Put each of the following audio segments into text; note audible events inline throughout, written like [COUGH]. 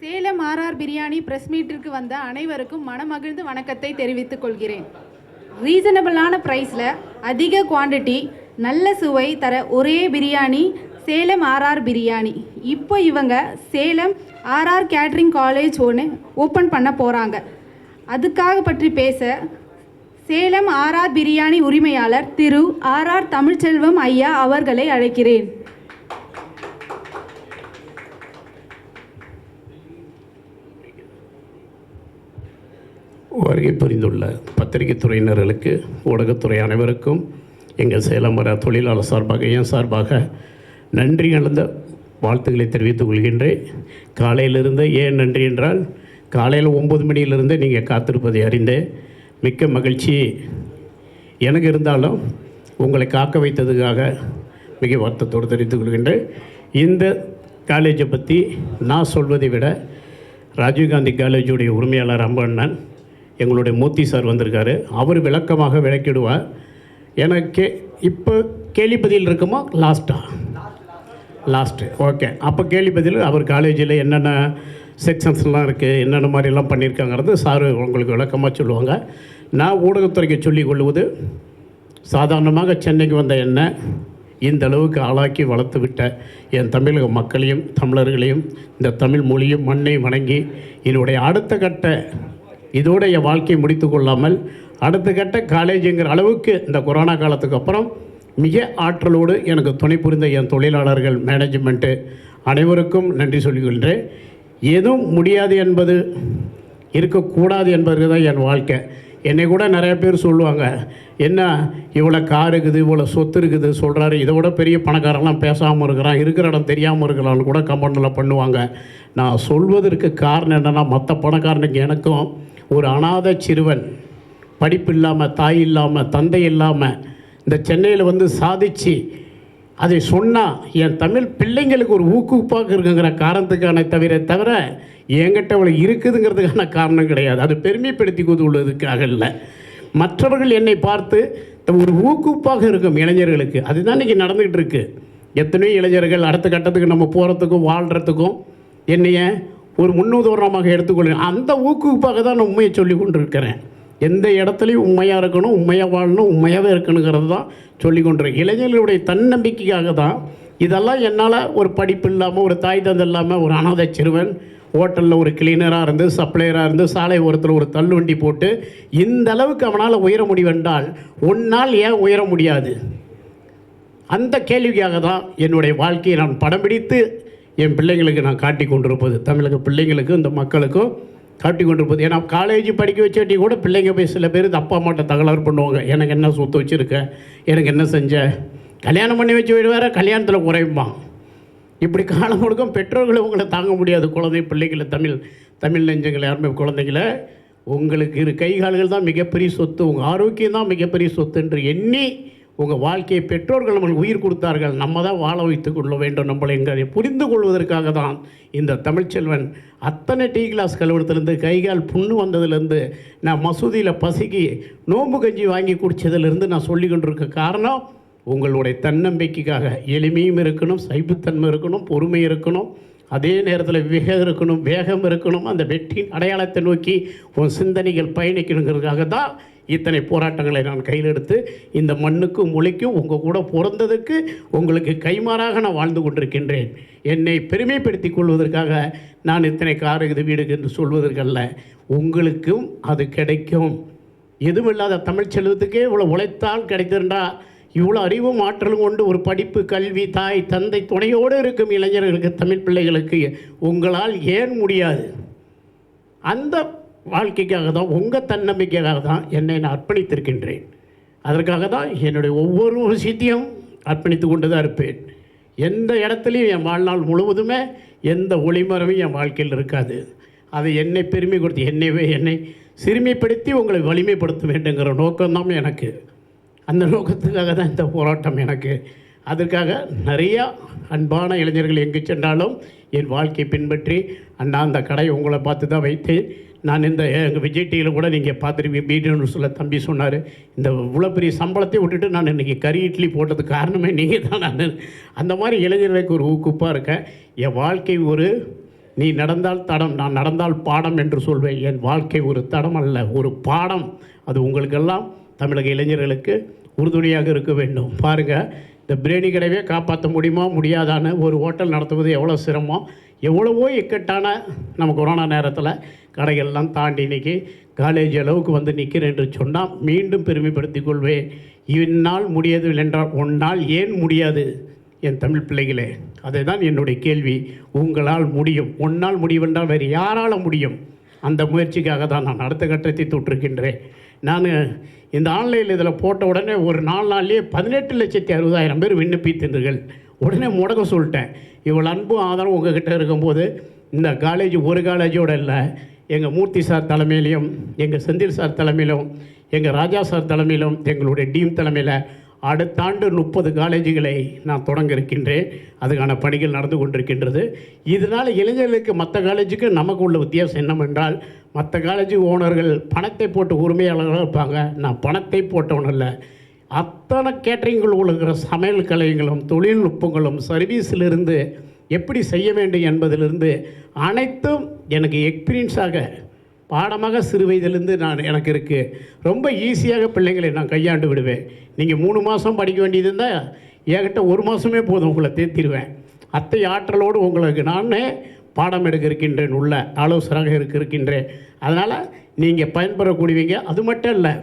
Salem RR biryani press மீட்டிற்கு வந்த அனைவருக்கும் மனமகிழ்ந்து வணக்கத்தை தெரிவித்துக் கொள்கிறேன். ரீசனபிளான ப்ரைஸில் அதிக குவாண்டிட்டி நல்ல சுவை தர ஒரே பிரியாணி சேலம் ஆர்ஆர் பிரியாணி. இப்போ இவங்க சேலம் ஆர்ஆர் கேட்ரிங் காலேஜ் ஒன்று ஓப்பன் பண்ண போகிறாங்க அதுக்காக பற்றி பேச சேலம் ஆர்ஆர் பிரியாணி உரிமையாளர் திரு ஆர்ஆர் தமிழ்ச்செல்வம் ஐயா அவர்களை அழைக்கிறேன். வருகை புரிந்துள்ள பத்திரிகை துறையினர்களுக்கு ஊடகத்துறை அனைவருக்கும் எங்கள் சேலம் வர தொழிலாளர் சார்பாக என் சார்பாக நன்றி கலந்த வாழ்த்துக்களை தெரிவித்துக் கொள்கின்றேன். காலையிலிருந்து ஏன் நன்றி என்றால் காலையில் ஒம்பது மணியிலிருந்து நீங்கள் காத்திருப்பதை அறிந்தேன். மிக்க மகிழ்ச்சி. எனக்கு இருந்தாலும் உங்களை காக்க வைத்ததுக்காக மிக வருத்தத்தோடு தெரிவித்துக் கொள்கின்றேன். இந்த காலேஜை பற்றி நான் சொல்வதை விட ராஜீவ்காந்தி காலேஜுடைய உரிமையாளர் அம்பண்ணன் எங்களுடைய மூர்த்தி சார் வந்திருக்காரு. அவர் விளக்கமாக விளக்கிடுவார். எனக்கு இப்போ கேள்வி பதில் இருக்குமா லாஸ்ட்டா லாஸ்ட்டு ஓகே அப்போ கேள்வி பதில் அவர் காலேஜில் என்னென்ன செக்ஷன்ஸ்லாம் இருக்குது என்னென்ன மாதிரிலாம் பண்ணியிருக்காங்கிறது சார் உங்களுக்கு விளக்கமாக சொல்லுவாங்க. நான் ஊடகத்துறைக்கு சொல்லிக் கொள்வது சாதாரணமாக சென்னைக்கு வந்த என்ன இந்த அளவுக்கு ஆளாக்கி வளர்த்து விட்ட என் தமிழக மக்களையும் தமிழர்களையும் இந்த தமிழ் மொழியும் மண்ணை வணங்கி என்னுடைய அடுத்த கட்ட இதோட என் வாழ்க்கையை முடித்து கொள்ளாமல் அடுத்த கட்ட காலேஜுங்கிற அளவுக்கு இந்த கொரோனா காலத்துக்கு அப்புறம் மிக ஆற்றலோடு எனக்கு துணை புரிந்த என் தொழிலாளர்கள் மேனேஜ்மெண்ட்டு அனைவருக்கும் நன்றி சொல்லிக்கொள்கிறேன் எதுவும் முடியாது என்பது இருக்கக்கூடாது என்பது தான் என் வாழ்க்கை. என்னை கூட நிறைய பேர் சொல்லுவாங்க என்ன இவ்வளோ கார் இருக்குது இவ்வளோ சொத்து இருக்குது? சொல்கிறாரு இதை விட பெரிய பணக்காரெல்லாம் பேசாமல் இருக்கிறான் இருக்கிற இடம் தெரியாமல் இருக்கிறான்னு கூட கம்பெனியில் பண்ணுவாங்க. நான் சொல்வதற்கு காரணம் என்னென்னா மற்ற பணக்காரனுக்கு எனக்கும் ஒரு அனாதை சிறுவன் படிப்பு இல்லாமல் தாய் இல்லாமல் தந்தை இல்லாமல் இந்த சென்னையில் வந்து சாதிச்சு அதை சொன்னால் என் தமிழ் பிள்ளைங்களுக்கு ஒரு ஊக்குவிப்பாக இருக்குங்கிற காரணத்துக்கான தவிர தவிர என்கிட்ட அவளை இருக்குதுங்கிறதுக்கான காரணம் கிடையாது. அது பெருமைப்படுத்தி உள்ளதுக்காக இல்லை. மற்றவர்கள் என்னை பார்த்து ஒரு ஊக்குவிப்பாக இருக்கும் இளைஞர்களுக்கு. அதுதான் இன்றைக்கி நடந்துக்கிட்டு இருக்குது எத்தனையோ இளைஞர்கள் அடுத்த கட்டத்துக்கு நம்ம போகிறதுக்கும் வாழ்கிறதுக்கும் என்னைய ஒரு முன்னுதாரணமாக எடுத்துக்கொள்கிறேன். அந்த ஊக்குவிப்பாக தான் நான் உண்மையை சொல்லி கொண்டிருக்கிறேன். எந்த இடத்துலையும் உண்மையாக இருக்கணும் உண்மையாக வாழணும் உண்மையாகவே இருக்கணுங்கிறது தான் சொல்லி கொண்டிருக்கேன் இளைஞர்களுடைய தன்னம்பிக்கைக்காக தான் இதெல்லாம் என்னால் ஒரு படிப்பு இல்லாமல் ஒரு தாய் தந்தை இல்லாமல் ஒரு அனாதை சிறுவன் ஹோட்டலில் ஒரு கிளீனராக இருந்து சப்ளையராக இருந்து சாலை ஓரத்தில் ஒரு தள்ளுவண்டி போட்டு இந்த அளவுக்கு அவனால் உயர முடிவென்றால் உன்னால் ஏன் உயர முடியாது? அந்த கேள்விக்காக தான் என்னுடைய வாழ்க்கையை நான் படம் பிடித்து என் பிள்ளைங்களுக்கு நான் காட்டி கொண்டிருப்பது. தமிழக பிள்ளைங்களுக்கும் இந்த மக்களுக்கும் காட்டி கொண்டிருப்பது. ஏன்னா காலேஜ் படிக்க வச்சாட்டி கூட பிள்ளைங்க போய் சில பேர் இந்த அப்பா அம்மாட்ட தகராறு பண்ணுவாங்க. எனக்கு என்ன சொத்து வச்சுருக்க? எனக்கு என்ன செஞ்ச? கல்யாணம் பண்ணி வச்சு விடுவார கல்யாணத்தில் குறையுமா? இப்படி காலம் முழுக்கும் பெற்றோர்களை உங்களை தாங்க முடியாது. குழந்தை பிள்ளைகளை தமிழ் தமிழ் நெஞ்சங்களை யாருமே குழந்தைகளை. உங்களுக்கு இரு கை கால்கள் தான் மிகப்பெரிய சொத்து. உங்கள் ஆரோக்கியம் தான் மிகப்பெரிய சொத்து என்று எண்ணி உங்கள் வாழ்க்கையை பெற்றோர்கள் நம்மளுக்கு உயிர் கொடுத்தார்கள். நம்ம தான் வாழ வைத்துக் கொள்ள வேண்டும் நம்மளை எங்களை புரிந்து கொள்வதற்காக தான் இந்த தமிழ்ச்செல்வன் அத்தனை டீ கிளாஸ் கழுவுறதுலேருந்து கைகால் புண்ணு வந்ததுலேருந்து நான் மசூதியில் பசுக்கி நோம்பு கஞ்சி வாங்கி குடித்ததுலேருந்து நான் சொல்லி கொண்டிருக்க காரணம் உங்களுடைய தன்னம்பிக்கைக்காக எளிமையும் இருக்கணும் சைப்புத்தன்மை இருக்கணும் பொறுமை இருக்கணும் அதே நேரத்தில் விவேகம் இருக்கணும் வேகம் இருக்கணும் அந்த வெற்றியின் அடையாளத்தை நோக்கி உன் சிந்தனைகள் பயணிக்கணுங்கிறதுக்காக தான் இத்தனை போராட்டங்களை நான் கையில் எடுத்து இந்த மண்ணுக்கும் மொழிக்கும் உங்கள் கூட பிறந்ததுக்கு உங்களுக்கு கைமாறாக நான் வாழ்ந்து கொண்டிருக்கின்றேன். என்னை பெருமைப்படுத்திக் கொள்வதற்காக நான் இத்தனை காரு இது வீடு என்று சொல்வதற்கல்ல. உங்களுக்கும் அது கிடைக்கும். எதுவுமில்லாத தமிழ் செல்வத்துக்கே இவ்வளோ உழைத்தால் கிடைத்திருந்தா இவ்வளோ அறிவும் ஆற்றலும் கொண்டு ஒரு படிப்பு கல்வி தாய் தந்தை துணையோடு இருக்கும் இளைஞர்களுக்கு தமிழ் பிள்ளைகளுக்கு உங்களால் ஏன் முடியாது? அந்த வாழ்க்கைக்காக தான் உங்கள் தன்னம்பிக்கைக்காக தான் என்னை நான் அர்ப்பணித்திருக்கின்றேன். அதற்காக தான் என்னுடைய ஒவ்வொரு விஷயத்தையும் அர்ப்பணித்து கொண்டு தான் இருப்பேன். எந்த இடத்துலையும் என் வாழ்நாள் முழுவதுமே எந்த ஒளிமரமும் என் வாழ்க்கையில் இருக்காது. அதை என்னை பெருமை கொடுத்து என்னைவே என்னை சிறுமைப்படுத்தி உங்களை வலிமைப்படுத்த வேண்டுங்கிற நோக்கம்தான் எனக்கு. அந்த நோக்கத்துக்காக தான் இந்த போராட்டம் எனக்கு. அதற்காக நிறையா அன்பான இளைஞர்கள் எங்கு சென்றாலும் என் வாழ்க்கையை பின்பற்றி அண்ணா அந்த கடை உங்களை பார்த்து தான் வைத்தேன். நான் இந்த எங்கள் விஜய் டிவியில் கூட நீங்கள் பார்த்துருப்பீங்க. மீடியம் சொல்ல தம்பி சொன்னார் இந்த இவ்வளோ பெரிய சம்பளத்தை விட்டுட்டு நான் இன்றைக்கி கறி இட்லி போட்டதுக்கு காரணமே நீங்கள் தான் நான் அந்த மாதிரி இளைஞர்களுக்கு ஒரு ஊக்குப்பாக இருக்கேன். என் வாழ்க்கை ஒரு நீ நடந்தால் தடம் நான் நடந்தால் பாடம் என்று சொல்வேன். என் வாழ்க்கை ஒரு தடம் அல்ல ஒரு பாடம். அது உங்களுக்கெல்லாம் தமிழக இளைஞர்களுக்கு உறுதுணையாக இருக்க வேண்டும். பாருங்கள் இந்த பிரியாணி கடையே காப்பாற்ற முடியுமா முடியாதான்னு ஒரு ஹோட்டல் நடத்துவது எவ்வளோ சிரமம். எவ்வளவோ இக்கட்டான நம்ம கொரோனா நேரத்தில் கடைகள்லாம் தாண்டி இன்றைக்கி காலேஜ் அளவுக்கு வந்து நிற்கிறேன் என்று சொன்னால் மீண்டும் பெருமைப்படுத்திக் கொள்வேன். இந்நாள் முடியவில்லை என்றால் ஒன்னால் ஏன் முடியாது? என் தமிழ் பிள்ளைகளே அதை தான் என்னுடைய கேள்வி. உங்களால் முடியும். ஒன்னால் முடிவென்றால் வேறு யாரால் முடியும்? அந்த முயற்சிக்காக தான் நான் அடுத்த கட்டத்தை தொற்றுக்கின்றேன் நான் இந்த ஆன்லைனில் இதில் போட்ட உடனே ஒரு நாலு நாள்லேயே பதினெட்டு லட்சத்தி அறுபதாயிரம் பேர் விண்ணப்பித்தீர்கள். உடனே முடக்க சொல்லிட்டேன். இவ்வளோ அன்பும் ஆதரவும் உங்ககிட்ட இருக்கும்போது இந்த காலேஜ் ஒரு காலேஜோடு இல்லை. எங்கள் மூர்த்தி சார் தலைமையிலையும் எங்கள் செந்தில் சார் தலைமையிலும் எங்கள் ராஜா சார் தலைமையிலும் எங்களுடைய டீம் தலைமையில் அடுத்த ஆண்டு முப்பது காலேஜுகளை நான் தொடங்க இருக்கின்றேன் அதுக்கான பணிகள் நடந்து கொண்டிருக்கின்றது. இதனால் இளைஞர்களுக்கு மற்ற காலேஜுக்கு நமக்கு உள்ள வித்தியாசம் என்னவென்றால் மற்ற காலேஜ் ஓனர்கள் பணத்தை போட்டு உரிமையாளர்களாக இருப்பாங்க. நான் பணத்தை போட்டவன் இல்லை அத்தனை கேட்டரிங்கள் உழுகிற சமையல் கலைகளும் தொழில்நுட்பங்களும் சர்வீஸிலிருந்து எப்படி செய்ய வேண்டும் என்பதிலிருந்து அனைத்தும் எனக்கு எக்ஸ்பீரியன்ஸாக பாடமாக சிறு வயதிலிருந்து நான் எனக்கு இருக்குது ரொம்ப ஈஸியாக பிள்ளைங்களை நான் கையாண்டு விடுவேன். நீங்கள் மூணு மாதம் படிக்க வேண்டியது இருந்தால் என்கிட்ட ஒரு மாதமே போதும் உங்களை தேர்த்திடுவேன் அத்தை ஆற்றலோடு உங்களுக்கு நானே பாடம் எடுக்க இருக்கின்றேன் உள்ள ஆலோசகராக இருக்க இருக்கின்றேன். அதனால் நீங்கள் பயன்பெறக்கூடியவங்க அது மட்டும் இல்லை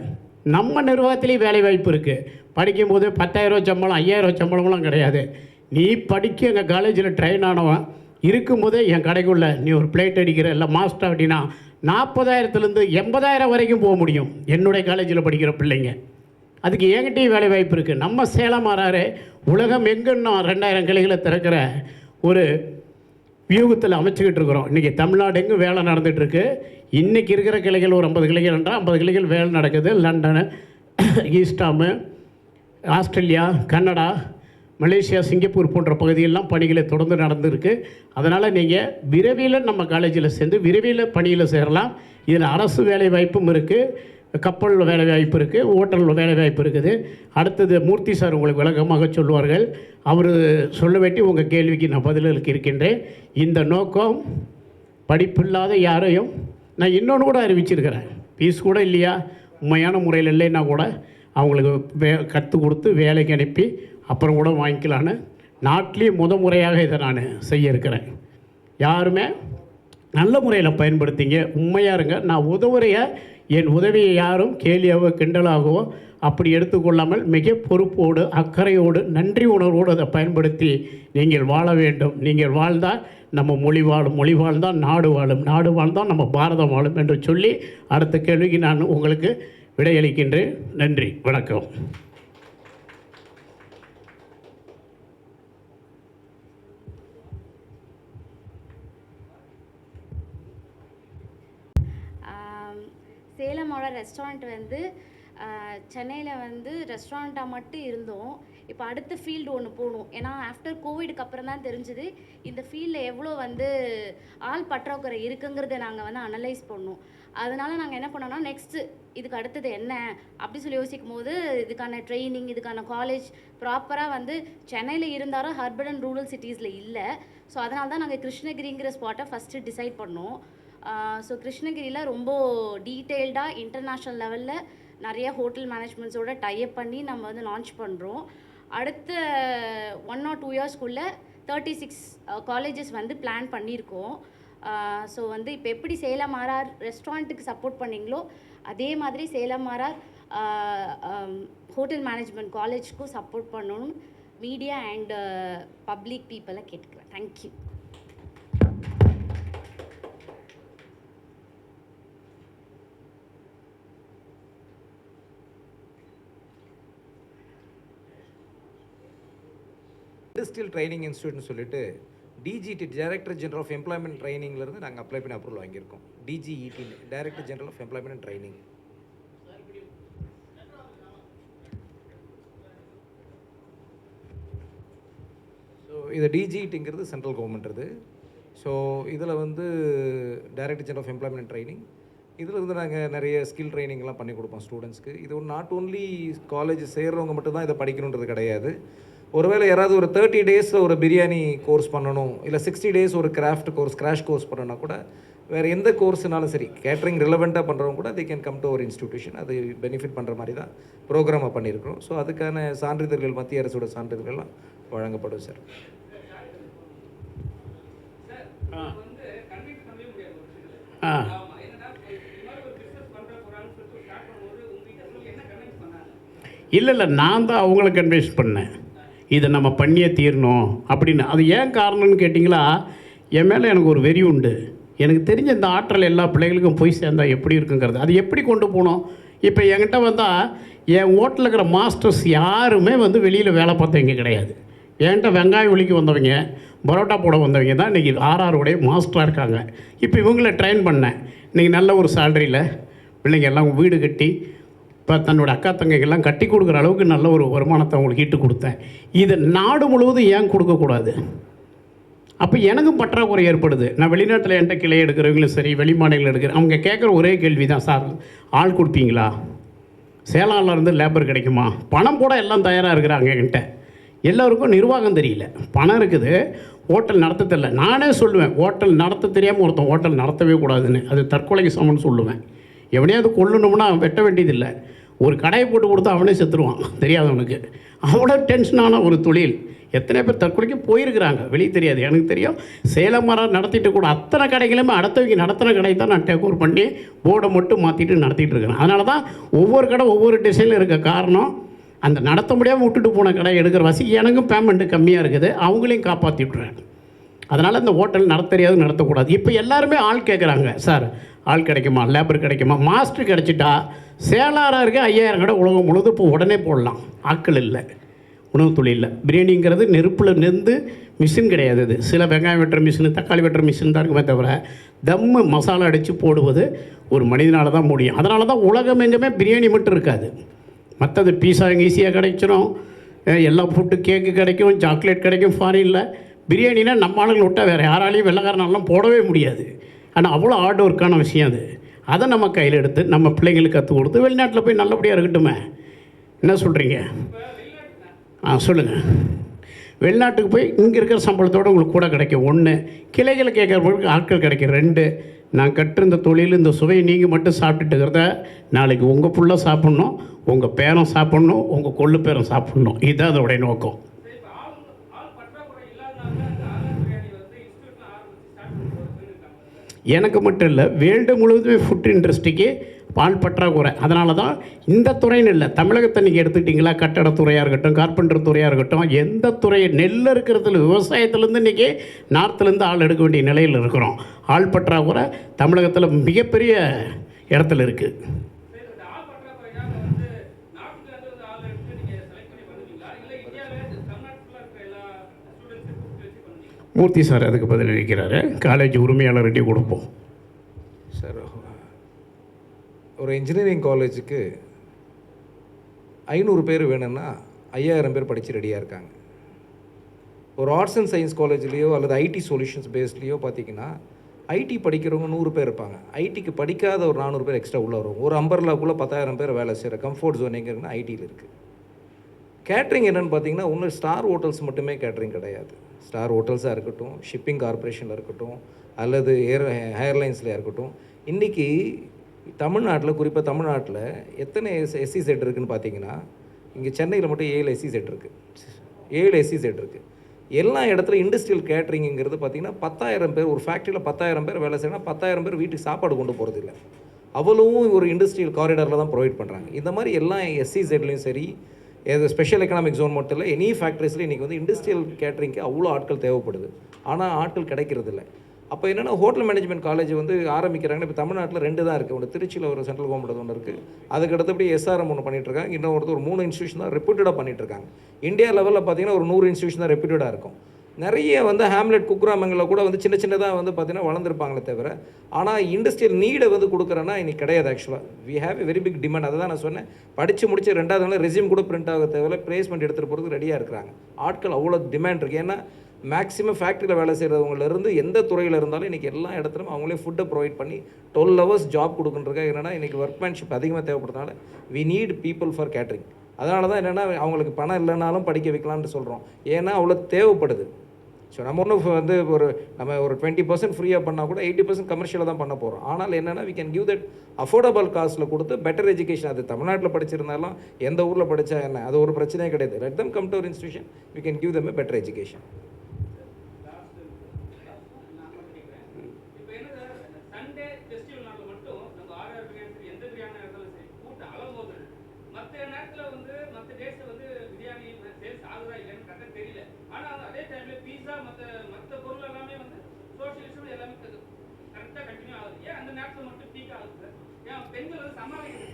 நம்ம நிர்வாகத்திலேயே வேலை வாய்ப்பு இருக்குது படிக்கும்போது பத்தாயிரரூவா சம்பளம் ஐயாயிரம் சம்பளம்லாம் கிடையாது. நீ படிக்க எங்கள் காலேஜில் ட்ரெயின் ஆனவன் இருக்கும்போதே என் கடைக்குள்ள நீ ஒரு பிளேட் அடிக்கிற இல்லை மாஸ்டர் அப்படின்னா நாற்பதாயிரத்துலேருந்து எண்பதாயிரம் வரைக்கும் போக முடியும். என்னுடைய காலேஜில் படிக்கிற பிள்ளைங்க. அதுக்கு என்கிட்டயும் வேலை வாய்ப்பு இருக்குது நம்ம சேலம் மாறாரு உலகம் எங்கன்னும் ரெண்டாயிரம் கிளைகளை திறக்கிற ஒரு வியூகத்தில் அமைச்சுக்கிட்டு இருக்கிறோம். இன்றைக்கி தமிழ்நாடு எங்கும் வேலை நடந்துகிட்ருக்கு இன்றைக்கி இருக்கிற கிளைகள் ஒரு ஐம்பது கிளைகள் என்றால் ஐம்பது கிளைகள் வேலை நடக்குது. London ஈஸ்டாமு Australia Canada Malaysia Singapore போன்ற பகுதியெல்லாம் பணிகளை தொடர்ந்து நடந்திருக்கு. அதனால் நீங்கள் விரைவில் நம்ம காலேஜில் சேர்ந்து விரைவில் பணியில் சேரலாம். இதில் அரசு வேலை வாய்ப்பும் இருக்குது கப்பல் வேலைவாய்ப்பு இருக்குது ஹோட்டலில் வேலைவாய்ப்பு இருக்குது. அடுத்தது மூர்த்தி சார் உங்களுக்கு விளக்கமாக சொல்லுவார்கள். அவர் சொல்ல வேண்டி உங்கள் கேள்விக்கு நான் பதிலளிக்க இருக்கின்றேன். இந்த நோக்கம் படிப்பில்லாத யாரையும் நான் இன்னொன்று கூட அறிவிச்சிருக்கிறேன். ஃபீஸ் கூட இல்லையா? உண்மையான முறையில் இல்லைன்னா கூட அவங்களுக்கு வே கற்றுக் கொடுத்து வேலைக்கு அனுப்பி அப்புறம் கூட வாங்கிக்கலான்னு நாட்டிலேயே முத முறையாக இதை நான் செய்ய இருக்கிறேன் யாருமே நல்ல முறையில் பயன்படுத்திங்க. உண்மையாக இருங்க. நான் உதவுறையை என் உதவியை யாரும் கேலியாவோ கிண்டலாகவோ அப்படி எடுத்துக்கொள்ளாமல் மிக பொறுப்போடு அக்கறையோடு நன்றி உணர்வோடு அதை பயன்படுத்தி நீங்கள் வாழ வேண்டும். நீங்கள் வாழ்ந்தால் நம்ம மொழி வாழும் மொழி வாழ்ந்தால் நாடு வாழும் நாடு வாழ்ந்தால் நம்ம பாரதம் வாழும் என்று சொல்லி அடுத்த கேள்விக்கு நான் உங்களுக்கு விடையளிக்கின்றேன். நன்றி வணக்கம். சேலமோட ரெஸ்டாரண்ட் வந்து சென்னையில் வந்து ரெஸ்டாரண்ட்டாக மட்டும் இருந்தோம். இப்போ அடுத்த ஃபீல்டு ஒன்று போகணும். ஏன்னா ஆஃப்டர் கோவிடுக்கு அப்புறம் தான் தெரிஞ்சுது இந்த ஃபீல்டில் எவ்வளோ வந்து ஆள் பற்றாக்குறை இருக்குங்கிறத நாங்கள் வந்து அனலைஸ் பண்ணோம். அதனால் நாங்கள் என்ன பண்ணோம்னா நெக்ஸ்ட்டு இதுக்கு அடுத்தது என்ன? அப்படி சொல்லி யோசிக்கும் போது இதுக்கான ட்ரைனிங் இதுக்கான காலேஜ் ப்ராப்பராக வந்து சென்னையில் இருந்தாலும் ஹர்பன் அண்ட் ரூரல் சிட்டிஸில் இல்லை. ஸோ அதனால தான் நாங்கள் கிருஷ்ணகிரிங்கிற ஸ்பாட்டை ஃபஸ்ட்டு டிசைட் பண்ணோம். ஸோ கிருஷ்ணகிரியில் ரொம்ப டீட்டெயில்டாக இன்டர்நேஷ்னல் லெவலில் நிறைய ஹோட்டல் மேனேஜ்மெண்ட்ஸோட டைப் பண்ணி நம்ம வந்து லான்ச் பண்ணுறோம் அடுத்த ஒன் ஆர் டூ இயர்ஸ்க்குள்ளே தேர்ட்டி சிக்ஸ் காலேஜஸ் வந்து பிளான் பண்ணியிருக்கோம். ஸோ வந்து இப்போ எப்படி சேலம் ஆர்ஆர் ரெஸ்டாரண்ட்டுக்கு சப்போர்ட் பண்ணிங்களோ அதே மாதிரி சேலம் ஆர்ஆர் ஹோட்டல் மேனேஜ்மெண்ட் காலேஜ்க்கும் சப்போர்ட் பண்ணணும் மீடியா அண்ட் பப்ளிக் பீப்புளை கேட்டுக்கிறேன். தேங்க்யூ இண்டஸ்ட்ரியல் ட்ரைனிங் இன்ஸ்டியூட்னு சொல்லிட்டு DGT director general of employment ட்ரைனிங்லேருந்து நாங்கள் அப்ளை பண்ணி அப்ரூவல் வாங்கியிருக்கோம். DGET director general of employment training so இது டிஜிஇடிங்கிறது சென்ட்ரல் கவர்மெண்ட்றது ஸோ இதில் வந்து director general of employment training இதில் வந்து நாங்கள் நிறைய ஸ்கில் ட்ரைனிங்லாம் பண்ணி கொடுப்போம் ஸ்டூடெண்ட்ஸ்க்கு இது ஒரு நாட் ஓன்லி காலேஜ் சேர்றவங்க மட்டும்தான் இதை படிக்கணுன்றது கிடையாது. ஒருவேளை யாராவது ஒரு தேர்ட்டி டேஸில் ஒரு பிரியாணி கோர்ஸ் பண்ணணும் இல்லை சிக்ஸ்டி டேஸ் ஒரு கிராஃப்ட் கோர்ஸ் கிராஷ் கோர்ஸ் பண்ணணும்னா கூட வேறு எந்த கோர்ஸ்னாலும் சரி கேட்ரிங் ரிலவெண்ட்டாக பண்ணுறவங்க கூட தே கேன் கம் டு ஒரு இன்ஸ்டிடியூஷன் அது பெனிஃபிட் பண்ணுற மாதிரி தான் ப்ரோக்ராமை பண்ணியிருக்கிறோம் ஸோ அதுக்கான சான்றிதழ்கள் மத்திய அரசோட சான்றிதழ்கள்லாம் வழங்கப்படும் சார் ஆ. இல்லை இல்லை நான் தான் அவங்கள கன்வின்ஸ் பண்ணேன். இதை நம்ம பண்ணியே தீரணும் அப்படின்னு. அது ஏன் காரணம்னு கேட்டிங்களா? என் மேலே எனக்கு ஒரு வெறி உண்டு. எனக்கு தெரிஞ்ச இந்த ஆற்றல் எல்லா பிள்ளைகளுக்கும் போய் சேர்ந்தால் எப்படி இருக்குங்கிறது. அது எப்படி கொண்டு போகணும் இப்போ என்கிட்ட வந்தால் என் ஓட்டில் இருக்கிற மாஸ்டர்ஸ் யாருமே வந்து வெளியில் வேலை பார்த்தவங்க கிடையாது. என்கிட்ட வெங்காயம் ஒலிக்கு வந்தவங்க பரோட்டா போட வந்தவங்க தான் இன்றைக்கி ஆர்ஆருடைய மாஸ்டராக இருக்காங்க. இப்போ இவங்கள ட்ரெயின் பண்ணேன். இன்றைக்கி நல்ல ஒரு சேலரியில் பிள்ளைங்க எல்லாம் வீடு கட்டி இப்போ தன்னோட அக்கா தங்கைகள்லாம் கட்டி கொடுக்குற அளவுக்கு நல்ல ஒரு வருமானத்தை அவங்களுக்கு ஈட்டு கொடுத்தேன். இது நாடு முழுவதும் ஏன் கொடுக்கக்கூடாது? அப்போ எனக்கும் பற்றாக்குறை ஏற்படுது. நான் வெளிநாட்டில் என்கிட்ட கிளை எடுக்கிறவங்களும் சரி வெளி எடுக்கிற அவங்க கேட்குற ஒரே கேள்வி தான் சார் ஆள் கொடுப்பீங்களா? சேலால இருந்து லேபர் கிடைக்குமா? பணம் போட எல்லாம் தயாராக இருக்கிறாங்க என்கிட்ட. எல்லோருக்கும் நிர்வாகம் தெரியல. பணம் இருக்குது. ஹோட்டல் நடத்த தெரியல. நானே சொல்லுவேன் ஹோட்டல் நடத்த தெரியாமல் ஒருத்தன் ஹோட்டல் நடத்தவே கூடாதுன்னு. அது தற்கொலைக்கு சமம்னு சொல்லுவேன். எவனையாவது கொல்லணும்னா வெட்ட வேண்டியதில்லை. ஒரு கடையை போட்டு கொடுத்தா அவனே செத்துருவான். தெரியாதவனுக்கு. அவ்வளோ டென்ஷனான ஒரு தொழில். எத்தனை பேர் தற்கொலைக்கு போயிருக்கிறாங்க. வெளியே தெரியாது. எனக்கு தெரியும். சேலம் மரம் நடத்திட்டு கூட அத்தனை கடைகளுமே அடுத்தவங்க நடத்தின கடை தான் நான் டேக் ஓவர் பண்ணி போர்டை மட்டும் மாற்றிட்டு நடத்திட்டு இருக்கிறேன். அதனால தான் ஒவ்வொரு கடை ஒவ்வொரு டிசைனில் இருக்க காரணம் அந்த நடத்த முடியாமல் விட்டுட்டு போன கடை எடுக்கிற வசதி எனக்கும் பேமெண்ட்டு கம்மியாக இருக்குது. அவங்களையும் காப்பாற்றி விட்றேன் அதனால் இந்த ஹோட்டல் நடத்த தெரியாது நடத்தக்கூடாது. இப்போ எல்லாருமே ஆள் கேட்குறாங்க சார் ஆள் கிடைக்குமா? லேபர் கிடைக்குமா? மாஸ்டர் கிடைச்சிட்டா சேலாராக இருக்க ஐயாயிரம் கடை உலகம் முழுது இப்போ உடனே போடலாம். ஆட்கள் இல்லை. உணவு தொழிலில் பிரியாணிங்கிறது நெருப்பில் நின்று மிஷின் கிடையாது அது சில வெங்காயம் வெட்டுற மிஷின் தக்காளி வெட்டுற மிஷின் தான் இருக்குமே தவிர தம்மு மசாலா அடித்து போடுவது ஒரு மனிதனால் தான் முடியும். அதனால தான் உலகம் எங்குமே பிரியாணி மட்டும் இருக்காது. மற்றது பீஸா இங்கே ஈஸியாக கிடைச்சிடும் எல்லா ஃபுட்டு கேக்கு கிடைக்கும் சாக்லேட் கிடைக்கும் ஃபாரினில் பிரியாணினா நம்ம ஆளுங்களை விட்டால் வேறு யாராலையும் வெள்ளைக்காரனாலாம் போடவே முடியாது. ஆனால் அவ்வளோ ஹார்ட் ஒர்க்கான விஷயம் அது. அதை நம்ம கையில் எடுத்து நம்ம பிள்ளைங்களுக்கு கற்றுக் கொடுத்து வெளிநாட்டில் போய் நல்லபடியாக இருக்கட்டுமே. என்ன சொல்கிறீங்க ஆ சொல்லுங்கள் வெளிநாட்டுக்கு போய் இங்கே இருக்கிற சம்பளத்தோடு உங்களுக்கு கூட கிடைக்கும். ஒன்று கிளைகளை கேட்குறவங்களுக்கு ஆட்கள் கிடைக்கும். ரெண்டு நான் கற்றிருந்த தொழில் இந்த சுவையை நீங்கள் மட்டும் சாப்பிட்டுட்டு இருக்கிறத நாளைக்கு உங்கள் புள்ள சாப்பிட்ணும் உங்கள் பேரன் சாப்பிட்ணும் உங்கள் கொள்ளு பேரன் சாப்பிட்ணும். இதுதான் அதோடைய நோக்கம். எனக்கு மட்டும் இல்லை வேர்ல்டு முழுவதுமே ஃபுட் இண்டஸ்ட்ரிக்கு பால் பற்றாக்குறை. அதனால தான் இந்த துறைன்னு இல்லை தமிழகத்தை நீங்கள் எடுத்துக்கிட்டிங்களா? கட்டடத்துறையாக இருக்கட்டும் கார்பெண்டர் துறையாக இருக்கட்டும் எந்த துறை நெல் இருக்கிறதுல விவசாயத்துலேருந்து இன்றைக்கி நார்த்துலேருந்து ஆள் எடுக்க வேண்டிய நிலையில் இருக்கிறோம். ஆள் பற்றாக்குறை தமிழகத்தில் மிகப்பெரிய இடத்துல இருக்குது மூர்த்தி சார் அதுக்கு பதிலளிக்கிறாரு காலேஜ் உரிமையாளர்கிட்டே கொடுப்போம். சார் ஒரு இன்ஜினியரிங் காலேஜுக்கு ஐநூறு பேர் வேணும்னா ஐயாயிரம் பேர் படித்து ரெடியாக இருக்காங்க. ஒரு ஆர்ட்ஸ் அண்ட் சயின்ஸ் காலேஜ்லேயோ அல்லது ஐடி சொல்யூஷன்ஸ் பேஸ்லேயோ பார்த்தீங்கன்னா ஐடி படிக்கிறவங்க நூறு பேர் இருப்பாங்க. ஐடிக்கு படிக்காத ஒரு நானூறு பேர் எக்ஸ்ட்ரா உள்ளே வருவாங்க. ஒரு அம்பர்லாக்குள்ளே பத்தாயிரம் பேர் வேலை செய்கிற கம்ஃபர்ட் ஜோன் எங்கேருக்குன்னா ஐடியில் இருக்குது கேட்ரிங் என்னென்னு பார்த்தீங்கன்னா ஒன்று ஸ்டார் ஹோட்டல்ஸ் மட்டுமே கேட்ரிங் கிடையாது. ஸ்டார் ஹோட்டல்ஸாக இருக்கட்டும் ஷிப்பிங் கார்ப்பரேஷனில் இருக்கட்டும் அல்லது ஏர் ஏர்லைன்ஸில் இருக்கட்டும். இன்றைக்கி தமிழ்நாட்டில் குறிப்பாக தமிழ்நாட்டில் எத்தனை எஸ் எஸ்சி செட் இருக்குதுன்னு பார்த்தீங்கன்னா இங்கே சென்னையில் மட்டும் ஏழு எஸ்சி செட் இருக்குது ஏழு எஸ்சி செட் இருக்குது எல்லா இடத்துல இண்டஸ்ட்ரியல் கேட்ரிங்கிறது பார்த்தீங்கன்னா பத்தாயிரம் பேர் ஒரு ஃபேக்ட்ரியில் பத்தாயிரம் பேர் வேலை செய்யணும் பத்தாயிரம் பேர் வீட்டுக்கு சாப்பாடு கொண்டு போகிறது இல்லை அவ்வளவும் ஒரு இண்டஸ்ட்ரியல் காரிடாரில் தான் ப்ரொவைட் பண்ணுறாங்க இந்த மாதிரி எல்லா எஸ்சி செட்லேயும் சரி ஏதோ ஸ்பெஷல் எக்கனாமிக் ஜோன் மட்டும் இல்லை எனி ஃபேக்ட்ரிஸில் இன்றைக்கி வந்து இண்டஸ்ட்ரியல் கேட்ரிங்க்கு அவ்வளோ ஆட்கள் தேவைப்படுது. ஆனால் ஆட்கள் கிடைக்கிறது இல்லை. அப்போ என்னென்னா ஹோட்டல் மேனேஜ்மெண்ட் காலேஜ் வந்து ஆரம்பிக்கிறாங்கன்னா இப்போ தமிழ்நாட்டில் ரெண்டு தான் இருக்குது ஒன்று திருச்சியில் ஒரு சென்ட்ரல் கவர்மெண்ட் ஒன்று இருக்குது அதுக்கு அடுத்தபடி எஸ்ஆர்எம் ஒன்று பண்ணிட்டுருக்காங்க இன்னொருத்தர் இன்னொரு ஒரு மூணு இன்ஸ்டியூஷன் தான் ரெப்யூட்டடாக பண்ணிகிட்ருக்காங்க இந்தியா லெவலில் பார்த்தீங்கன்னா ஒரு நூறு இன்ஸ்டியூஷன் தான் ரெப்யூட்டடாக இருக்கும். நிறைய வந்து ஹேம்லெட் குக்கிராமங்களில் கூட வந்து சின்ன சின்னதாக வந்து பார்த்திங்கன்னா வளர்ந்துருப்பாங்களே தவிர ஆனால் இண்டஸ்ட்ரியல் நீடை வந்து கொடுக்குறேன்னா இன்னைக்கு கிடையாது ஆக்சுவலாக we have a very big demand அதை தான் நான் சொன்னேன். படித்து முடிச்சு ரெண்டாவது நாள் ரெசியூம் கூட பிரிண்ட் ஆக தேவையில்ல. பிளேஸ்மெண்ட் எடுத்துகிட்டு போகிறதுக்கு ரெடியாக இருக்கிறாங்க. ஆட்கள் அவ்வளோ டிமாண்ட் இருக்குது ஏன்னா மேக்ஸிமம் ஃபேக்ட்ரியில் வேலை செய்கிறவங்கலேருந்து எந்த துறையில் இருந்தாலும் இன்றைக்கி எல்லா இடத்துலையும் அவங்களே ஃபுட்டை ப்ரொவைட் பண்ணி டுவெல் ஹவர்ஸ் ஜாப் கொடுக்குன்றக்காக என்னென்னா இன்றைக்கி ஒர்க்மேன்ஷிப் அதிகமாக தேவைப்படுறதுனால we need people for catering அதனால தான் என்னென்னா அவங்களுக்கு பணம் இல்லைனாலும் படிக்க வைக்கலாம்னு சொல்கிறோம் ஏன்னா அவ்வளோ தேவைப்படுது. ஸோ நம்ம ஒன்றும் வந்து ஒரு நம்ம ஒரு டுவெண்ட்டி பர்சன்ட் ஃப்ரீயாக பண்ணால் கூட எயிட்டி பர்சன்ட் கமர்ஷியலாக தான் பண்ண போகிறோம் ஆனால் என்னென்னா we can give that affordable காஸ்ட்டில் கொடுத்து பெட்டர் எஜுகேஷன் அது தமிழ்நாட்டில் படிச்சிருந்தாலும் எந்த ஊரில் படித்தா என்ன? அது ஒரு பிரச்சனையே கிடையாது. லெட் தம் கம் டு ஒரு institution we can give them a better education இப்போ என்ன சார் சண்டே ஃபெஸ்டிவல் நாளில் மட்டும் நம்ம ஆர்ஆர் பிரியாணி சரி எந்த பிரியாணி இருந்தாலும் சரி கூட்டம் அலமோது மற்ற நேரத்தில் வந்து மற்ற டேஸில் வந்து பிரியாணி சேல்ஸ் ஆகுதா இல்லைன்னு கரெக்டாக தெரியல ஆனால் அதே டைமில் பீஸா மற்ற மற்ற பொருள் எல்லாமே வந்து சோஷியலிசம் எல்லாமே கரெக்டாக கண்டினியூ ஆகுது. ஏன் அந்த நேரத்தில் மட்டும் பீக் ஆகுது சார் ஏன் பெண்கள் வந்து சமாளிக்கிறது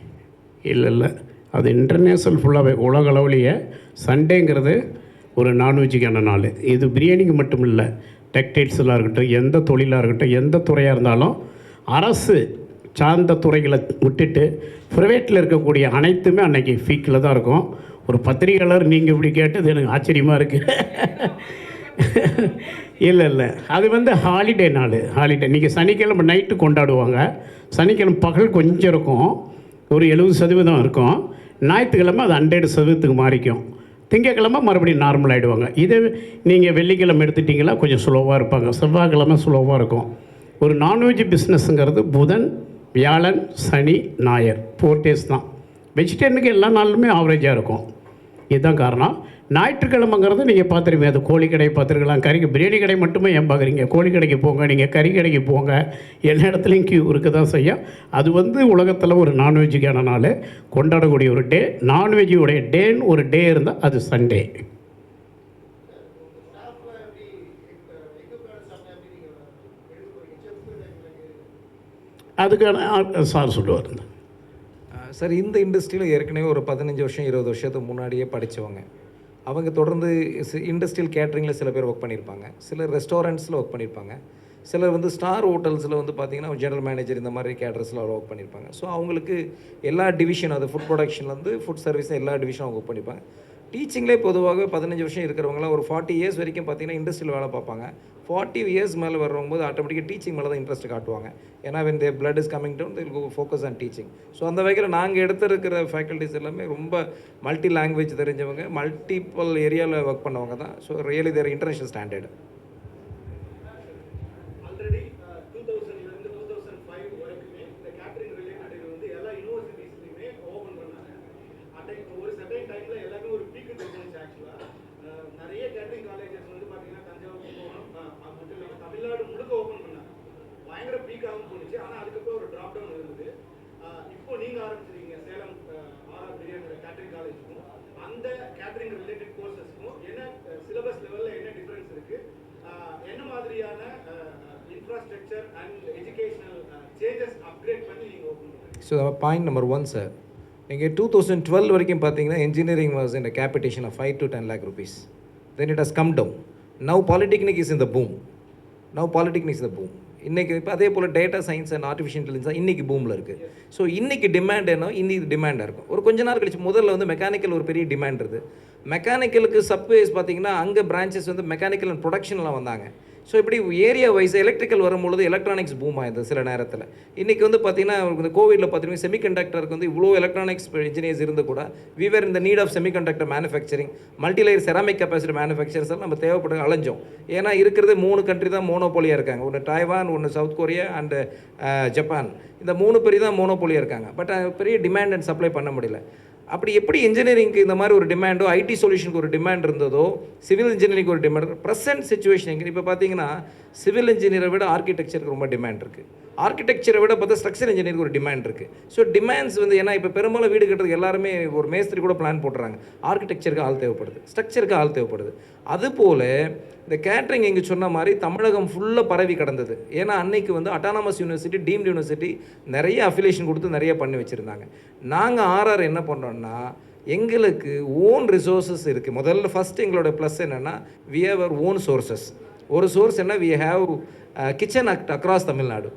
இல்லை? இல்லை அது இன்டர்நேஷ்னல் ஃபுல்லாகவே உலக அளவுலேயே சண்டேங்கிறது ஒரு நான்வெஜ்ஜுக்கான நாள். இது பிரியாணிக்கு மட்டும் இல்லை டெக்டைல்ஸில் இருக்கட்டும் எந்த தொழிலாக இருக்கட்டும் எந்த துறையாக இருந்தாலும் அரசு சார்ந்த துறைகளை விட்டுட்டு ப்ரைவேட்டில் இருக்கக்கூடிய அனைத்துமே அன்னைக்கு ஃபீக்கில் தான் இருக்கும். ஒரு பத்திரிகையாளர் நீங்கள் இப்படி கேட்டது எனக்கு ஆச்சரியமாக இருக்குது [LAUGHS] இல்லை இல்லை. அது வந்து ஹாலிடே நாள் ஹாலிடே நீங்கள் சனிக்கிழமை நைட்டு கொண்டாடுவாங்க. சனிக்கிழமை பகல் கொஞ்சம் இருக்கும். ஒரு எழுபது சதவீதம் இருக்கும். ஞாயிற்றுக்கிழமை அது ஹண்ட்ரட் சதவீதத்துக்கு மாறிக்கும். திங்கக்கிழமை மறுபடியும் நார்மல் ஆகிடுவாங்க இது நீங்கள் வெள்ளிக்கிழமை எடுத்துட்டிங்கன்னா கொஞ்சம் ஸ்லோவாக இருப்பாங்க. செவ்வாய்க்கிழமை ஸ்லோவாக இருக்கும். ஒரு நான்வெஜ் பிஸ்னஸ்ங்கிறது புதன் வியாழன் சனி ஞாயர் ஃபோர் டேஸ் தான். வெஜிடேரியனுக்கு எல்லா நாளுமே ஆவரேஜாக இருக்கும். இதுதான் காரணம். ஞாயிற்றுக்கிழமைங்கிறது நீங்கள் பார்த்துருவீங்க அது கோழி கடை பார்த்துருக்கலாம். கறி பிரியாணி கடை மட்டுமே ஏன் பார்க்குறீங்க கோழி கடைக்கு போங்க நீங்கள் கறி கடைக்கு போங்க. எல்லா இடத்துலையும் கியூ இருக்க தான் செய்யும். அது வந்து உலகத்தில் ஒரு நான்வெஜ்ஜுக்கான நாள். கொண்டாடக்கூடிய ஒரு டே நான்வெஜ்ஜுடைய டேன்னு ஒரு டே இருந்தால் அது சண்டே அதுக்கான சார் சொல்லுவார். சார் இந்த இண்டஸ்ட்ரியில் ஏற்கனவே ஒரு பதினஞ்சு வருஷம் இருபது வருஷத்துக்கு முன்னாடியே படித்தவங்க அவங்க தொடர்ந்து இண்டஸ்ட்ரியல் கேட்ரிங்கில் சில பேர் ஒர்க் பண்ணியிருப்பாங்க. சிலர் ரெஸ்டாரண்ட்ஸில் ஒர்க் பண்ணியிருப்பாங்க. சிலர் வந்து ஸ்டார் ஹோட்டல்ஸில் வந்து பார்த்தீங்கன்னா ஜெனரல் மேனேஜர் இந்த மாதிரி கேட்ரஸில் ஒர்க் பண்ணியிருப்பாங்க. ஸோ அவங்களுக்கு எல்லா டிவிஷன் அது ஃபுட் ப்ரொடக்ஷன்லேருந்து ஃபுட் சர்வீஸ் எல்லா டிவிஷனும் அவங்க ஒர்க் பண்ணியிருப்பாங்க. டீச்சிங்லே பொதுவாக பதினஞ்சு வருஷம் இருக்கிறவங்களாம் ஒரு ஃபார்ட்டி இயர்ஸ் வரைக்கும் பார்த்தீங்கன்னா இண்டஸ்ட்ரியில் வேலை பார்ப்பாங்க. ஃபார்ட்டி இயர்ஸ் மேலே வரும்போது ஆட்டோமேட்டிக்காக டீச்சிங் மேலே தான் இன்ட்ரெஸ்ட் காட்டுவாங்க. ஏன்னா when the blood is coming down till focus on teaching so அந்த வகையில் நாங்கள் எடுத்திருக்கிற ஃபேக்கல்ட்டிஸ் எல்லாமே ரொம்ப மல்டி லாங்குவேஜ் தெரிஞ்சவங்க மல்டிபிள் ஏரியாவில் ஒர்க் பண்ணவங்க தான். So really there international standard already two தௌசண்ட்லேருந்து டூ தௌசண்ட் ஃபைவ் வரைக்குமே இந்த கேட்டரிங் ரிலேட்டட் இது வந்து எல்லா யூனிவர்சிட்டிஸ்லையுமே ஓப்பன் பண்ணாங்க அட்டை ஒரு சர்டைன் டைமில் எல்லாமே ஒரு பீக்கு தெரிஞ்சிச்சு ஆக்சுவலாக நிறைய கேட்டரிங் காலேஜஸ் வந்து பார்த்தீங்கன்னா தஞ்சாவூர் கும்பகோணம் அஹ், அது மட்டும் இல்லாமல் தமிழ்நாடு முழுக்க ஓப்பன் பண்ணாங்க பயங்கர பீக்காகவும் போணுச்சு ஆனால் அதுக்கப்புறம் ஒரு ட்ராப் டவுன் இருந்தது அஹ், இப்போ நீங்கள் ஆரம்பிச்சிருக்கீங்க சேலம் ஆர்ஆர் பிரியாணி கேட்டரிங் காலேஜுக்கும் அந்த கேட்டரிங் ரிலேட்டட் கோர்சஸ்க்கும் என்ன சிலபஸ் லெவலில் என்ன டிஃப்ரென்ஸ் இருக்குது என்ன மாதிரியான infrastructure and educational changes upgrade பண்ணி நீங்கள் ஓப்பன் பண்ணுறீங்க so point number one sir நீங்கள் டூ தௌசண்ட் டுவெல் வரைக்கும் பார்த்தீங்கன்னா இன்ஜினியரிங் வாஸ் இந்த capitation of five to ten lakh rupees then it has come down now polytechnic is in the boom now polytechnic is the boom இன்றைக்கி இப்போ அதே போல் data science and artificial intelligence இன்றைக்கி பூமில் இருக்குது so இன்றைக்கி demand என்ன? இன்றைக்கி டிமாண்டாக இருக்கும். ஒரு கொஞ்ச நேரம் கழிச்சு முதல்ல வந்து மெக்கானிக்கல் ஒரு பெரிய டிமாண்ட் இருக்குது மெக்கானிக்கலுக்கு சப்வேஸ் பார்த்தீங்கன்னா அங்கே பிரான்ச்சஸ் வந்து மெக்கானிக்கல் அண்ட் ப்ரொடக்ஷன்லாம் வந்தாங்க. ஸோ இப்படி ஏரியா வைஸ் எலக்ட்ரிக்கல் வரும்பொழுது எலக்ட்ரானிக்ஸ் பூம் ஆயிடுது சில நேரத்தில். இன்றைக்கி வந்து பார்த்தீங்கன்னா இந்த கோவிடில் பார்த்தீங்கன்னா செமிகண்டக்டருக்கு வந்து இவ்வளோ எலக்ட்ரானிக்ஸ் இன்ஜினியர்ஸ் இருந்து கூட விவர் இந்த need of semiconductor manufacturing multilayer ceramic capacity manufacturers எல்லாம் நம்ம தேவைப்பட அலைஞ்சோம். ஏன்னா இருக்கிறது மூணு கண்ட்ரி தான் மோனோபோலியாக இருக்காங்க. ஒன்று டைவான் ஒன்று சவுத் கொரியா அண்டு ஜப்பான் இந்த மூணு uh, பெரிய தான் மோனோபோலியாக இருக்காங்க. பட் பெரிய டிமாண்ட் அண்ட் சப்ளை பண்ண முடியல. அப்படி எப்படி இன்ஜினியரிங்க்கு இந்த மாதிரி ஒரு டிமாண்டோ ஐடி சொல்யூஷனுக்கு ஒரு டிமாண்ட் இருந்ததோ சிவில் இன்ஜினியரிங் ஒரு டிமாண்ட் ப்ரெசென்ட் சுச்சுவேஷன் எங்கே இப்போ பார்த்தீங்கன்னா சிவில் இன்ஜினியரை விட ஆர்கிடெக்சருக்கு ரொம்ப டிமாண்ட் இருக்குது ஆர்கிடெக்சரை விட பார்த்தா ஸ்ட்ரக்சர் இன்ஜினியருக்கு ஒரு டிமாண்ட் இருக்குது ஸோ டிமாண்ட்ஸ் வந்து ஏன்னா இப்போ பெரும்பாலும் வீடு கட்டுறதுக்கு எல்லாருமே ஒரு மேஸ்திரி கூட பிளான் போட்டுறாங்க. ஆர்கிடெக்சருக்கு ஆள் தேவைப்படுது. ஸ்ட்ரக்சருக்கு ஆள் தேவைப்படுது. அதுபோல் இந்த கேட்ரிங் இங்கே சொன்ன மாதிரி தமிழகம் ஃபுல்லாக பரவி கிடந்தது. ஏன்னா அன்னைக்கு வந்து அட்டானமஸ் யூனிவர்சிட்டி டீம்டு யூனிவர்சிட்டி நிறைய அஃபிலேஷன் கொடுத்து நிறைய பண்ணி வச்சுருந்தாங்க. நாங்கள் ஆர்ஆர் என்ன பண்ணுறோன்னா எங்களுக்கு ஓன் ரிசோர்ஸஸ் இருக்குது முதல்ல ஃபஸ்ட் எங்களோட ப்ளஸ் என்னென்னா we have our own sources ஒரு சோர்ஸ் என்ன? We have kitchen act across Tamil Nadu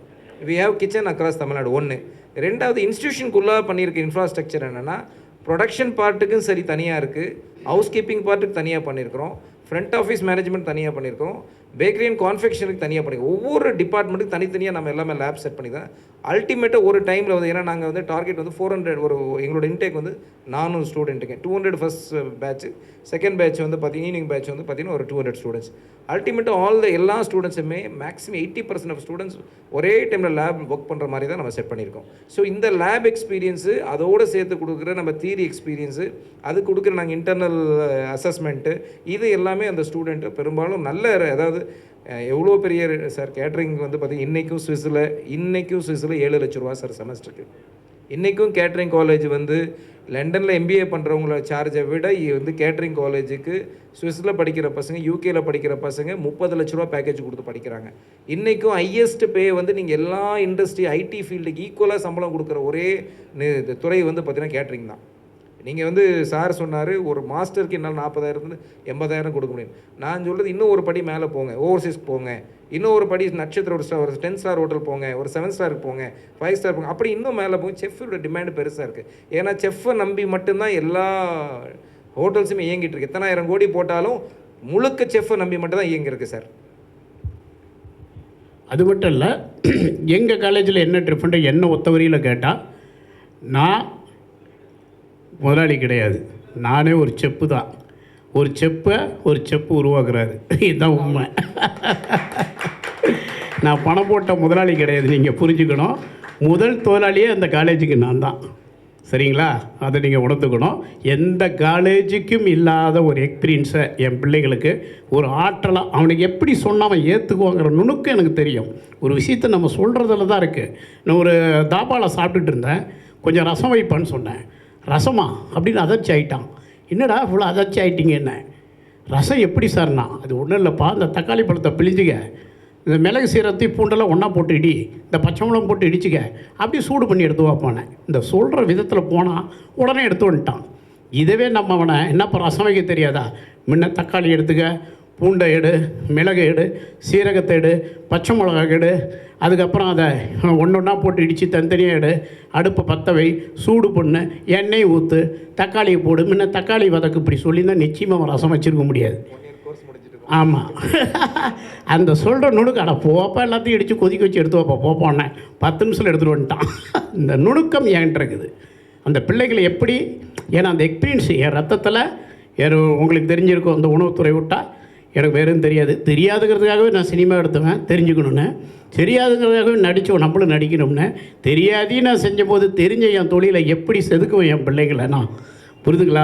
we have kitchen across Tamil Nadu ஒன்று ரெண்டாவது இன்ஸ்டியூஷனுக்குள்ளே பண்ணியிருக்க இன்ஃப்ராஸ்ட்ரக்சர் என்னென்னா ப்ரொடக்ஷன் பார்ட்டுக்கும் சரி தனியாக இருக்குது ஹவுஸ் கீப்பிங் பார்ட்டுக்கு தனியாக பண்ணியிருக்கிறோம் ஃப்ரண்ட் ஆஃபீஸ் மேனேஜ்மெண்ட் தனியாக பண்ணியிருக்கோம் பேக்கரி அண்ட் கான்ஃபெக்ஷனுக்கு தனியாக பண்ணி ஒவ்வொரு டிபார்ட்மெண்ட்டுக்கு தனித்தனியாக நம்ம எல்லாமே லேப் செட் பண்ணி தான் அல்டிமேட்டாக ஒரு டைமில் வந்து ஏன்னா நாங்கள் வந்து டார்கெட் வந்து ஃபோர் ஹண்ட்ரட் ஒரு எங்களோட இன்டேக் வந்து நானூறு ஸ்டூடெண்ட்டுக்கு two hundred first batch second batch வந்து பார்த்தீங்கன்னா ஈவினிங் பேட்ச் வந்து பார்த்தீங்கன்னா ஒரு டூ ஹண்ட்ரட் ஸ்டூடெண்ட்ஸ் அல்டிமேட்டாக ஆல் த எல்லா ஸ்டூடெண்ட்ஸுமே maximum eighty percent of students ஒரே டைமில் லேப் ஒர்க் பண்ணுற மாதிரி தான் நம்ம செட் பண்ணியிருக்கோம். ஸோ இந்த லேப் எக்ஸ்பீரியன்ஸு அதோடு சேர்த்து கொடுக்குற நம்ம தியரி எக்ஸ்பீரியன்ஸு அது கொடுக்குற நாங்கள் இன்டர்னல் அசஸ்மெண்ட்டு இது எல்லாமே அந்த ஸ்டூடெண்ட்டு பெரும்பாலும் நல்ல அதாவது எவ்வளோ பெரிய சார் கேட்ரிங் வந்து பார்த்தீங்கன்னா இன்றைக்கும் சுவிஸில் இன்றைக்கும் சுவிஸில் ஏழு லட்ச ரூபா சார் செமஸ்டருக்கு இன்றைக்கும் கேட்ரிங் காலேஜ் வந்து லண்டனில் எம்பிஏ பண்ணுறவங்கள சார்ஜை விட வந்து கேட்ரிங் காலேஜுக்கு சுவிஸில் படிக்கிற பசங்க யூகேயில் படிக்கிற பசங்க முப்பது லட்ச ரூபா பேக்கேஜ் கொடுத்து படிக்கிறாங்க. இன்றைக்கும் ஹையஸ்ட் பே வந்து நீங்கள் எல்லா இண்டஸ்ட்ரி ஐடி ஃபீல்டுக்கு ஈக்குவலாக சம்பளம் கொடுக்குற ஒரே துறை வந்து பார்த்திங்கன்னா கேட்ரிங் தான். நீங்கள் வந்து சார் சொன்னார் ஒரு மாஸ்டருக்கு என்னால் நாற்பதாயிரத்துலேருந்து எண்பதாயிரம் கொடுக்க முடியும். நான் சொல்கிறது இன்னும் ஒரு படி மேலே போங்க ஓவர்சீஸ் போங்க. இன்னும் ஒரு படி நட்சத்திர ஒரு ஸ்டார் ஒரு டென் ஸ்டார் ஹோட்டல் போங்க ஒரு செவன் ஸ்டாருக்கு போங்க ஃபைவ் ஸ்டார் போங்க. அப்படி இன்னும் மேலே போங்க செஃப்போட டிமாண்ட் பெருசாக இருக்குது ஏன்னா செஃப்பை நம்பி மட்டும்தான் எல்லா ஹோட்டல்ஸுமே இயங்கிட்டு இருக்கு. எத்தனாயிரம் கோடி போட்டாலும் முழுக்க செஃப்பை நம்பி மட்டும்தான் இயங்கியிருக்கு சார். அது மட்டும் இல்லை எங்கள் காலேஜில் என்ன டிஃப்ரெண்ட்டு என்ன ஒத்த வரியில் கேட்டால் நான் முதலாளி கிடையாது. நானே ஒரு செப்பு தான். ஒரு செப்பை ஒரு செப்பு உருவாக்குறாரு. இதுதான் உண்மை. நான் பணம் போட்ட முதலாளி கிடையாது. நீங்கள் புரிஞ்சுக்கணும். முதல் தொழிலாளியே அந்த காலேஜுக்கு நான் தான். சரிங்களா? அதை நீங்கள் உணர்த்துக்கணும் எந்த காலேஜுக்கும் இல்லாத ஒரு எக்ஸ்பீரியன்ஸை என் பிள்ளைகளுக்கு ஒரு ஆற்றலாக அவனுக்கு எப்படி சொன்னால் அவன் ஏற்றுக்குவாங்கிற நுணுக்கம் எனக்கு தெரியும். ஒரு விஷயத்தை நம்ம சொல்கிறதுல தான் இருக்குது நான் ஒரு தாபாவில் சாப்பிட்டுட்டு இருந்தேன். கொஞ்சம் ரசம் வைப்பான்னு சொன்னேன். ரசமா? அப்படின்னு அதிர்ச்சி ஆகிட்டான் என்னடா இவ்வளோ அதிர்ச்சி ஆகிட்டீங்க என்ன? ரசம் எப்படி சார்னா அது ஒன்றும் இல்லைப்பா இந்த தக்காளி பழத்தை பிழிஞ்சுக்க. இந்த மிளகு சீரத்தை பூண்டெல்லாம் ஒன்றா போட்டு இடி. இந்த பச்சை மிளகம் போட்டு இடிச்சுக்க. அப்படியே சூடு பண்ணி எடுத்து வைப்பானே. இந்த சொல்கிற விதத்தில் போனால் உடனே எடுத்து வந்துட்டான். இதுவே நம்ம அவனை என்னப்பா ரசம் வைக்க தெரியாதா? முன்ன தக்காளி எடுத்துக்க பூண்டை எடு மிளகு எடு சீரகத்தை எடு பச்சை மிளகாய் எடு. அதுக்கப்புறம் அதை ஒன்று ஒன்றா போட்டு இடித்து தனித்தனியாக எடு. அடுப்பை பற்றவை சூடு பண்ணு எண்ணெய் ஊற்று தக்காளியை போடு. முன்ன தக்காளி வதக்கு இப்படி சொல்லியிருந்தால் நிச்சயமாக அவன் ரசம் வச்சுருக்க முடியாது. ஆமாம் [LAUGHS] அந்த சொல்கிற நுணுக்கு அட போப்பா எல்லாத்தையும் இடித்து கொதிக்க வச்சு எடுத்து வைப்பா போப்பானே பத்து நிமிஷத்தில் எடுத்துகிட்டு வந்துட்டான். [LAUGHS] இந்த நுணுக்கம் என்கிட்ட இருக்குது. அந்த பிள்ளைகளை எப்படி ஏன்னா அந்த எக்ஸ்பீரியன்ஸ் என் ரத்தத்தில் உங்களுக்கு தெரிஞ்சிருக்கும் அந்த உணவுத்துறை விட்டால் எனக்கு வேறும் தெரியாது. தெரியாதுங்கிறதுக்காகவே நான் சினிமா எடுத்துவேன் தெரிஞ்சுக்கணுன்னு தெரியாதுங்கிறதுக்காகவே நடித்தோம் நம்மளும் நடிக்கணும்னு. தெரியாதையும் நான் செஞ்சபோது தெரிஞ்ச என் தொழிலை எப்படி செதுக்குவேன் என் பிள்ளைங்களை நான்? புரிதுங்களா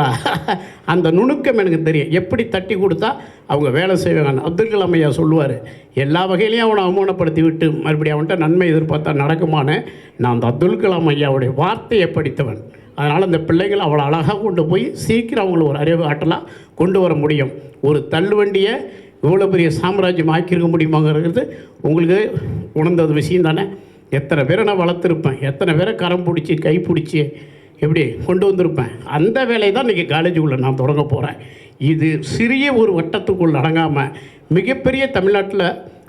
[LAUGHS] அந்த நுணுக்கம் எனக்கு தெரியும். எப்படி தட்டி கொடுத்தா அவங்க வேலை செய்வாங்க. அப்துல் கலாம் ஐயா சொல்லுவார் எல்லா வகையிலையும் அவனை அவமானப்படுத்தி விட்டு மறுபடியும் அவன்கிட்ட நன்மை எதிர்பார்த்தா நடக்குமான்னு. நான் அந்த அப்துல் கலாம் ஐயாவுடைய வார்த்தையை படித்தவன். அதனால் அந்த பிள்ளைகள் அவ்வளோ அழகாக கொண்டு போய் சீக்கிரம் அவங்கள ஒரு அறிவு ஆட்டலாக கொண்டு வர முடியும். ஒரு தள்ளுவண்டியை இவ்வளோ பெரிய சாம்ராஜ்யம் ஆக்கியிருக்க முடியுமாங்கிறது உங்களுக்கு உணர்ந்தது விஷயம் தானே? எத்தனை பேரை நான் வளர்த்துருப்பேன்? எத்தனை பேரை கரம் பிடிச்சி கை பிடிச்சி எப்படி கொண்டு வந்திருப்பேன்? அந்த வேலையை தான் இன்றைக்கி காலேஜுக்குள்ளே நான் தொடங்க போகிறேன் இது சிறிய ஒரு வட்டத்துக்குள் அடங்காமல் மிகப்பெரிய தமிழ்நாட்டில்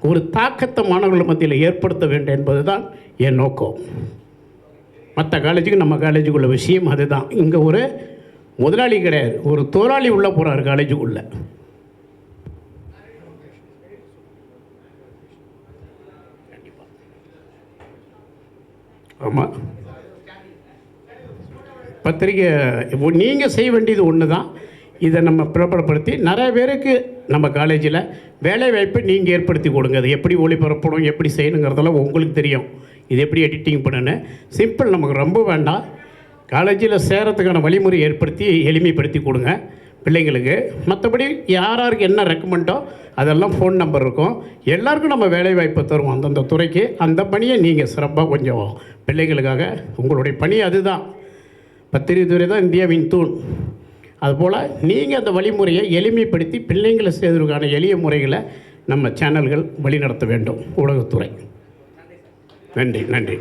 ஒரு தாக்கத்தை மாணவர்கள் மத்தியில் ஏற்படுத்த வேண்டும் என்பது தான் என் நோக்கம். மற்ற காலேஜுக்கு நம்ம காலேஜுக்குள்ள விஷயம் அதுதான். இங்கே ஒரு முதலாளி கிடையாது. ஒரு தொழிலாளி உள்ளே போகிறார் காலேஜுக்குள்ளே. ஆமாம் பத்திரிக்கை நீங்கள் செய்ய வேண்டியது ஒன்று தான் இதை நம்ம பிரபலப்படுத்தி நிறைய பேருக்கு நம்ம காலேஜில் வேலைவாய்ப்பை நீங்கள் ஏற்படுத்தி கொடுங்க. அது எப்படி ஒளிபரப்பணும் எப்படி செய்யணுங்கிறதெல்லாம் உங்களுக்கு தெரியும். இது எப்படி எடிட்டிங் பண்ணுன்னு? சிம்பிள் நமக்கு ரொம்ப வேண்டாம். காலேஜில் சேரத்துக்கான வழிமுறை ஏற்படுத்தி எளிமைப்படுத்தி கொடுங்க பிள்ளைங்களுக்கு. மற்றபடி யார் யாருக்கு என்ன ரெக்கமெண்டோ அதெல்லாம் ஃபோன் நம்பர் இருக்கும். எல்லாருக்கும் நம்ம வேலைவாய்ப்பு தருவோம் அந்தந்த துறைக்கு. அந்த பணியை நீங்கள் சிறப்பாக கொஞ்சம் பிள்ளைங்களுக்காக உங்களுடைய பணி அதுதான். பத்திரிகை துறை தான் இந்தியாவின் தூண். அதுபோல் நீங்கள் அந்த வழிமுறையை எளிமைப்படுத்தி பிள்ளைங்களை செய்வதற்கான எளிய முறைகளை நம்ம சேனல்கள் வழிநடத்த வேண்டும். ஊடகத்துறை. நன்றி நன்றி.